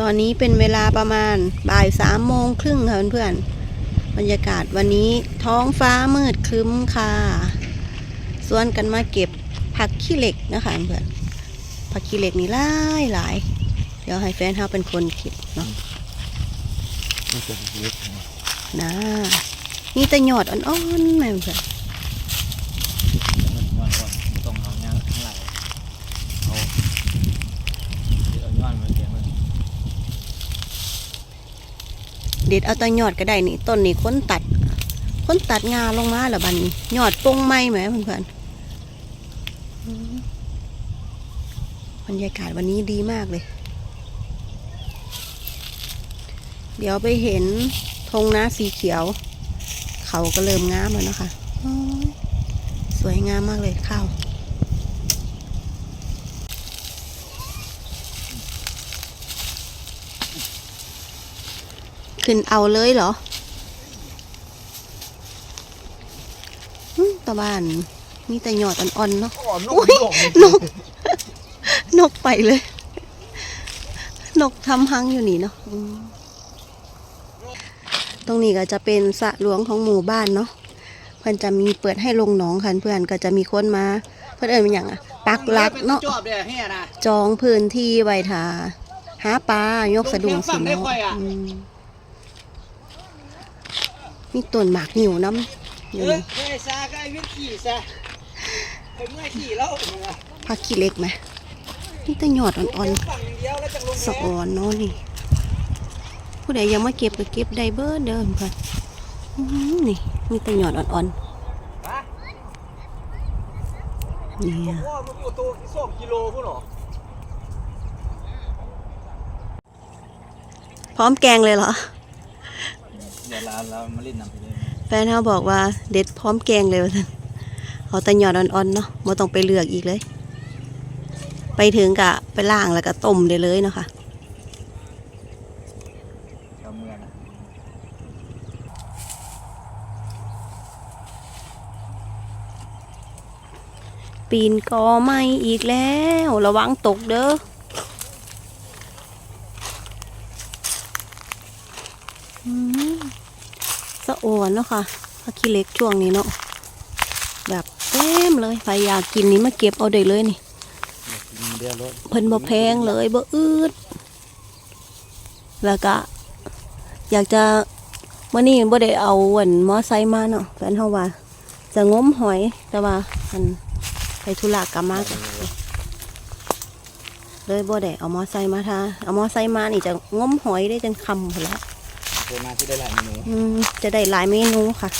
ตอนนี้เป็นเวลาประมาณบ่ายสามโมงครึ่งค่ะเพื่อนๆบรรยากาศวันนี้ท้องฟ้ามืดครึ้มค่ะส่วนกันมาเก็บผักขี้เหล็กนะคะเพื่อนผักขี้เหล็กนี่หลายหลายเดี๋ยวให้แฟนเขาเป็นคนเก็บเนาะนี่จะเล็กนะนะนี่แต่หยอดอ่อนๆแม่เพื่อนมันมันก่อนต้องเอาย่างข้างหลังเอาเอาย้อนมาเสียงมัน เด็ดเอาแต่ยอดก็ได้นี่ต้นนี่ค้นตัดค้นตัดงาลงมาแล้วบันี้ยอดปงไม้ไหมเพื่อนๆอืมบรรยากาศวันนี้ดีมากเลย เดี๋ยวไปเห็นธงนาสีเขียว เขาก็เริ่มงามแล้วนะคะสวยงามมากเลยข้าว ขึ้นเอาเลยเหรออืมตะบ้านมีแต่หยอดอ่อนๆเนาะอ๋อนอุ๊ยนก นกไปเลย นกทำฮังอยู่นี่เนาะอืมตรงนี้ก็จะเป็นสระหลวงของหมู่บ้านเนาะเพื่อนจะมีเปิดให้ลงหนองค่ะเพื่อนก็จะมีคนมา เพื่อนเอิญเป็นอย่างอะปักหลักเนาะจอบเด้อเฮียนะจองพื้นที่ไว้ทาหาปลายกสะดุ้งสิลงเพียงฝั่งได้เนาะค่อยอะอื มมีต้นหมากหิวน้ำอยู่เอ้ยนี่เฮ้ยซาก็ไอ้วิทย์ขี่ซะไปเมื่อยขี่แล้วมึงอะผักขี้เหล็กไหมนี่แต่หยอดอ่อนฝั่งอย่างเดียวแล้วจะลงๆสะอ่อนเนาะนี่ ผู้ใดยังมาเก็บก็เก็บได้เบิดเดิมค่ะอื้อหือนี่มีแต่หยอดอ่อนฮะๆนี่อะพ่อมึงอยู่ตัวสองกิโลพุ่นเหรอพร้อมแกงเลยเหรอ เดี๋ยวเราเรามาเล่นน้ำไปเลยแฟนเขาบอกว่าเด็ดพร้อมแกงเลยว่าซั่นเอาแต่หยอดอ่อนๆเนาะไม่ต้องไปเลือกอีกเลย ไปถึงกะไปล่างแล้วก็ต้มได้เลยเนาะค่ะชาวเมืองนะปีนกอไม้อีกแล้ว ระวังตกเด้ออืมสะ อ่อนเนาะค่ะผักขี้เล็กช่วงนี้เนาะแบบเต็มเลยใครอยากกินนี่มาเก็บเอาได้เลยนี่เพิ่นบ่แพงเลยบ่อืดแล้วก็ อยากจะมื่อนี้บ่ได้เอาวันมอไซค์มาเนาะแฟนเฮาว่าจะงมหอยแต่ว่าอันไปธุระกลับมากเลยบ่ได้เอามอไซค์มาท่าเอามอไซค์มานี่จะงมหอยได้จนคำพุ่นละ เดินมาที่ได้หลายเมนูอืมจะได้หลายเมนูค่ะ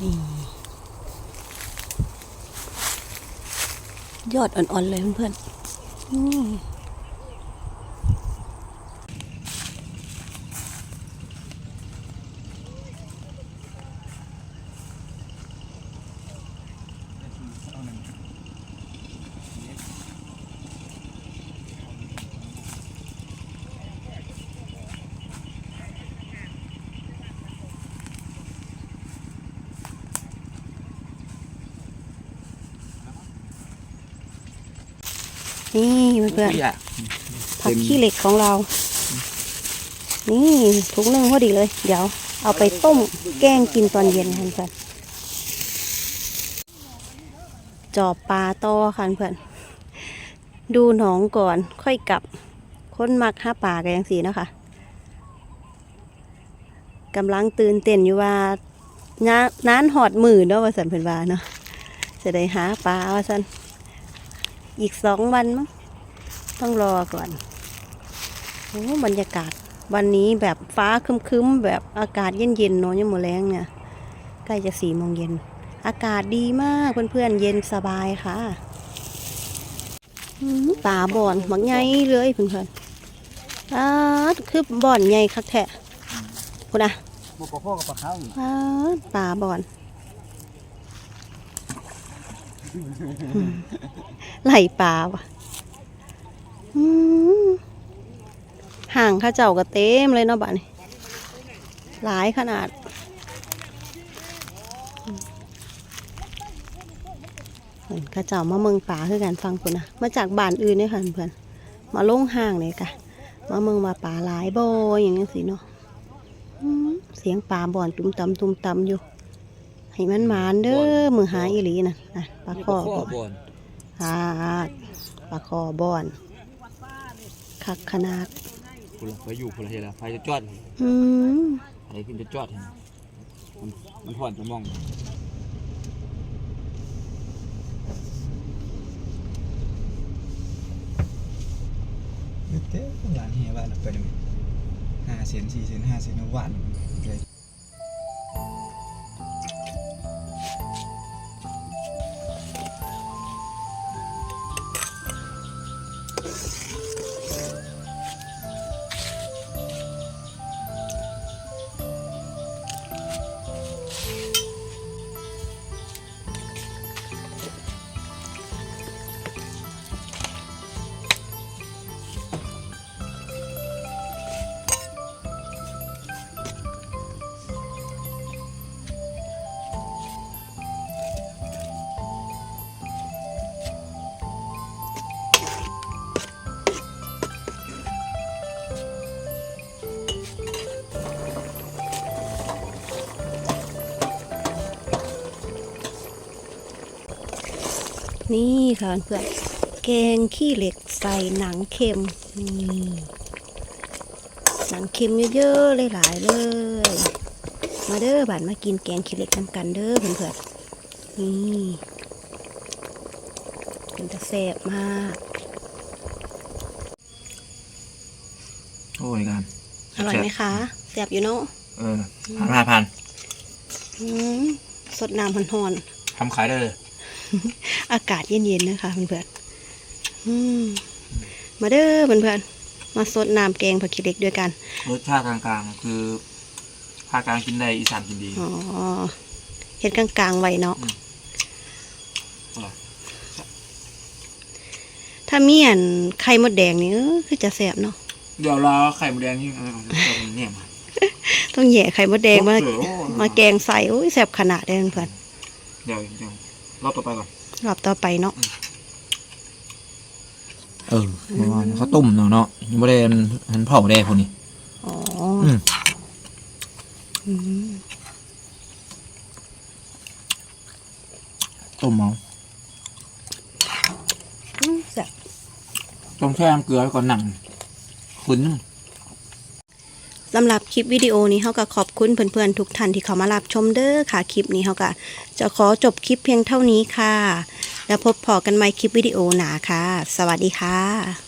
นี่ยอดอ่อนๆเลยเพื่อนๆนี่ นี่เพื่อนอะๆผักขี้เหล็กของเรา นี่ถุงหนึ่งพอดีเลย เดี๋ยว เอาไปต้มแกงกินตอนเย็นค่ะเพื่อนจอบปลาต่อค่ะเพื่อนดูหนองก่อนค่อยกลับ ค้นมักหาปลากันยังสีเนาะคะกำลังตื่นเต้นอยู่ว่าน้านานหอดมือเนาะว่าสันเพิ่นว่าเนาะจะได้หาปลาว่าสัน อีกสองวันมั้งต้องรอก่อนโอ้บรรยากาศวันนี้แบบฟ้าครึ้มๆแบบอากาศเย็นๆเนาะยังมือแรงเนี่ยใกล้จะสี่โมงเย็น อากาศดีมากเพื่อนๆเย็นสบายค่ะอืมป่าบ่อนบักใหญ่เลยเพื่อนๆอ่าคือบ่อนใหญ่คักแท้คุณอะบุกพ่อกับปลาข้าวอีกอ่าป่าบ่อนอืม ไหลป่าวะห่างข้าเจ้าก็เต็มเลยเนาะบ้านนี้หลายขนาดอืมเห็นข้าเจ้ามาเมืองป่าคือกันฟังคุณนะมาจากบ้านอื่นเนี่ยค่ะเพื่อนมาลงห้างเลยกะมาเมืองว่าป่าหลายโบอย่างนี้สิเนาะอืมเสียงป่าบ่อนตุ้มตำตุ้มตำอยู่ ให้มันหมานเด้อมือหาอีหลีน่ะนะปลาคอบ่อนบอนหาปลาคอบ่อนคักขนาดคุณละไฟอยู่คุณละเฮละไฟจะจอดอืมไฟขึ้นจะจอดเห็นมันมันถอนจะมองยึดเต้หลานเฮียบ้านไปหนึ่งห้าเซนสี่เซนห้าเซนหวานเลย นี่ค่ะเพื่อนแกงขี้เหล็กใส่หนังเค็มนี่หนังเค็มเยอะๆเลยหลายๆเลย มาเด้อบานมากินแกงขี้เหล็กกันกันเด้อเพื่อนๆนี่เป็นตะแซ่บมาก โอ้ยกัน อร่อยไหมคะแซ่บอยู่เนาะเออผ่านผ่านผ่านอืมสดน้ำหอนทำขายได้เลยๆอากาศเย็นๆนะคะเพื่อนๆอืมมาเด้อเพื่อนๆมาสดน้ำแกงผักขี้เหล็กด้วยกันรสชาติกลางๆคือภาคกลางกินได้อีสานกินดี อ๋อเห็ดกลางๆไว้เนาะอืมอร่อย ถ้ามีอันไข่มดแดงนี่เออคือจะแสบเนาะ เดี๋ยวรอไข่หมูแดงที่เอาเอาเอาเนี่ยมาต้องแย่ไข่มดแดงมาเออโอ้มาแกงใส่โอ้ยแสบขนาดเลยเพื่อนเดี๋ยวเดี๋ยวรอบต่อไปก่อนรอบต่อไปเนาะเออเมื่อวานเขาต้มเนาะเนาะยังไม่ได้หันเผาแดงคนนี้ อ๋ออืมอืมต้มเอาอืมแสบต้องแช่น้ำเกลือไว้ก่อนหนัง ขุนสำหรับคลิปวิดีโอนี้เขาก็ขอบคุณเพื่อนๆทุกท่านที่เข้ามารับชมเด้อค่ะคลิปนี้เขาก็จะขอจบคลิปเพียงเท่านี้ค่ะ แล้วพบพอกันใหม่คลิปวิดีโอหนาค่ะ สวัสดีค่ะ